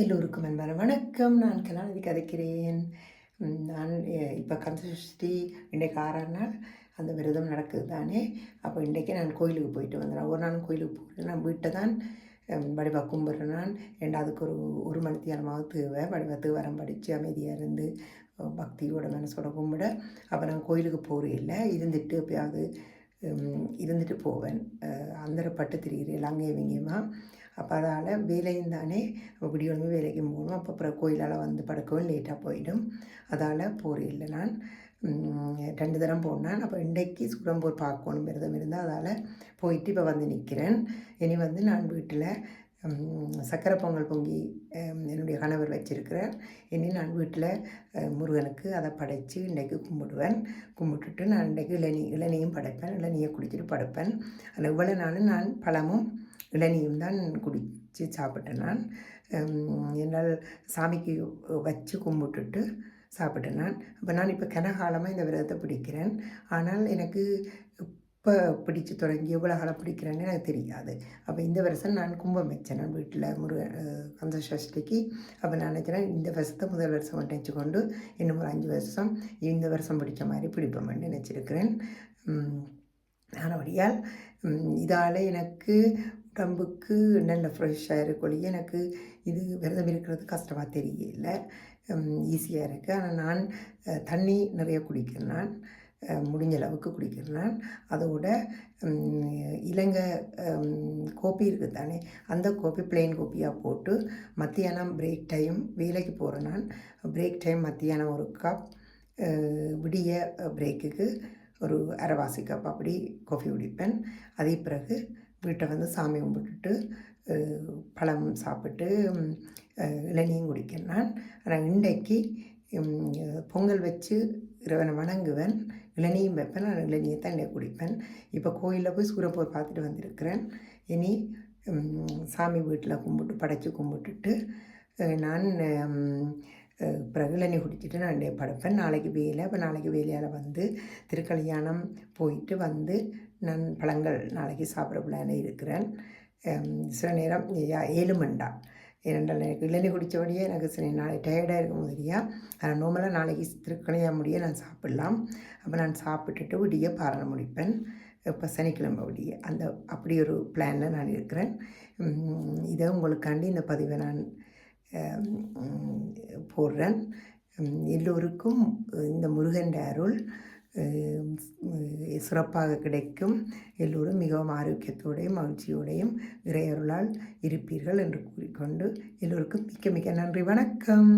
எல்லோருக்கும் அன்பான வணக்கம். நான் கலாநிதி கதைக்கிறேன். நான் இப்போ கந்தசஷ்டி இன்றைக்கு ஆறாம் நாள். அந்த விரதம் நடக்குது தானே அப்போ இன்றைக்கி நான் கோயிலுக்கு போயிட்டு வந்தேன். ஒரு நாள் கோயிலுக்கு போகிறேன் நான் வீட்டை தான் வடிவா கும்பிட்றேன் நான் ரெண்டாவதுக்கு ஒரு ஒரு மணி தியானமாக தேவை வடிவத்து வரம் படித்து அமைதியாக இருந்து பக்தியோட மனசோட கும்பிட. அப்போ நான் கோயிலுக்கு போகிறே இல்லை இருந்துட்டு எப்பயாவது இருந்துட்டு போவேன். அந்தரப்பட்டு திரிகிறேன் அங்கேயும் இங்கேயுமா அப்போ அதால் வேலையும் தானே விடியோலுமே வேலைக்கும் போகணும். அப்போ அப்புறம் கோயிலால் வந்து படுக்கவும் லேட்டாக போயிடும். அதால் போகிறே இல்லை நான் ரெண்டு தரம் போனேன் அப்போ இன்றைக்கு சுடம்போர் பார்க்கணும் விரதம் இருந்தால் அதால் போயிட்டு இப்போ வந்து நிற்கிறேன் இனி வந்து நான் வீட்டில் சக்கரை பொங்கல் பொங்கி என்னுடைய கணவர் வச்சிருக்கிறார் இனி நான் வீட்டில் முருகனுக்கு அதை படைத்து இன்றைக்கு கும்பிடுவேன். கும்பிட்டுட்டு நான் இன்றைக்கு இளநீ இளநியும் படைப்பேன் இளநியை குடிச்சிட்டு படைப்பேன். அதில் இவ்வளோ நாளும் நான் பழமும் இளநியும் தான் குடித்து சாப்பிட்டேன் நான். என்னால் சாமிக்கு வச்சு கும்பிட்டுட்டு சாப்பிட்டேன் நான். அப்போ நான் இப்போ கனகாலமாக இந்த விரதத்தை பிடிக்கிறேன். ஆனால் எனக்கு இப்போ பிடிச்சு தொடங்கி எவ்வளோ காலம் பிடிக்கிறேன்னு எனக்கு தெரியாது. அப்போ இந்த வருஷம் நான் கும்பம் வச்சேன் நான் வீட்டில் முருக கந்த சஷ்டிக்கு. அப்போ நான் நினச்சேன் இந்த வருஷத்தை முதல் வருஷம் மட்டும் வச்சுக்கொண்டு இன்னும் ஒரு அஞ்சு வருஷம் இந்த வருஷம் பிடிச்ச மாதிரி பிடிப்போம்னு நினச்சிருக்கிறேன். ஆனபடியால் இதால் எனக்கு உடம்புக்கு நல்ல ஃப்ரெஷ்ஷாக இருக்கொழிய எனக்கு இது விரதம் இருக்கிறது கஷ்டமாக தெரியல. ஈஸியாக இருக்குது ஆனால் நான் தண்ணி நிறைய குடிக்கிறேன் நான். முடிஞ்ச அளவுக்கு குடிக்கிறேன் நான் அதோட இலங்கை கோப்பி இருக்குது தானே? அந்த கோப்பி பிளெயின் கோப்பியாக போட்டு மத்தியானம் பிரேக் டைம் வேலைக்கு போகிறேன் நான் பிரேக் டைம் மத்தியானம் ஒரு கப் விடிய பிரேக்குக்கு ஒரு அரைவாசி கப் அப்படி காஃபி குடிப்பேன். அதே பிறகு வீட்டை வந்து சாமி கும்பிட்டுட்டு பழம் சாப்பிட்டு இளநியும் குடிக்கிறேன் நான் ஆனால் இன்றைக்கு பொங்கல் வச்சு இறைவனை வணங்குவேன். இளநியும் வைப்பேன். நான் இளநியை தான் இன்றைக்கு குடிப்பேன். இப்போ கோயிலில் போய் சூரப்போர் பார்த்துட்டு வந்திருக்கிறேன். இனி சாமி வீட்டில் கும்பிட்டு படைச்சி கும்பிட்டுட்டு நான் ம், பிறகு இளநீ குடிச்சிட்டு நான் இன்றைய படுப்பேன். நாளைக்கு வேலை அப்போ நாளைக்கு வேலையால் வந்து திருக்கல்யாணம் போயிட்டு வந்து நான் பழங்கள் நாளைக்கு சாப்பிட பிளான இருக்கிறேன் சில நேரம் ஏழுமண்டா. ஏழு மண்டா ஏனென்றால் எனக்கு இளநீ குடித்தபடியே எனக்கு சில நாளை டயர்டாக இருக்கும் மாதிரியா ஆனால் நார்மலாக நாளைக்கு திருக்கணையாக முடிய நான் சாப்பிடலாம். அப்போ நான் சாப்பிட்டுட்டு விடிய பாரணம் முடிப்பேன். இப்போ சனிக்கிழமை விடிய. அந்த அப்படி ஒரு பிளானில் நான் இருக்கிறேன். இதை உங்களுக்காண்டி இந்த பதிவை நான் போடுறேன். எல்லோருக்கும் இந்த முருகன் அருள். சிறப்பாக கிடைக்கும். எல்லோரும் மிகவும் ஆரோக்கியத்தோடையும் மகிழ்ச்சியோடையும் இறையருளால் இருப்பீர்கள் என்று கூறிக்கொண்டு எல்லோருக்கும் மிக்க மிக்க நன்றி. வணக்கம்.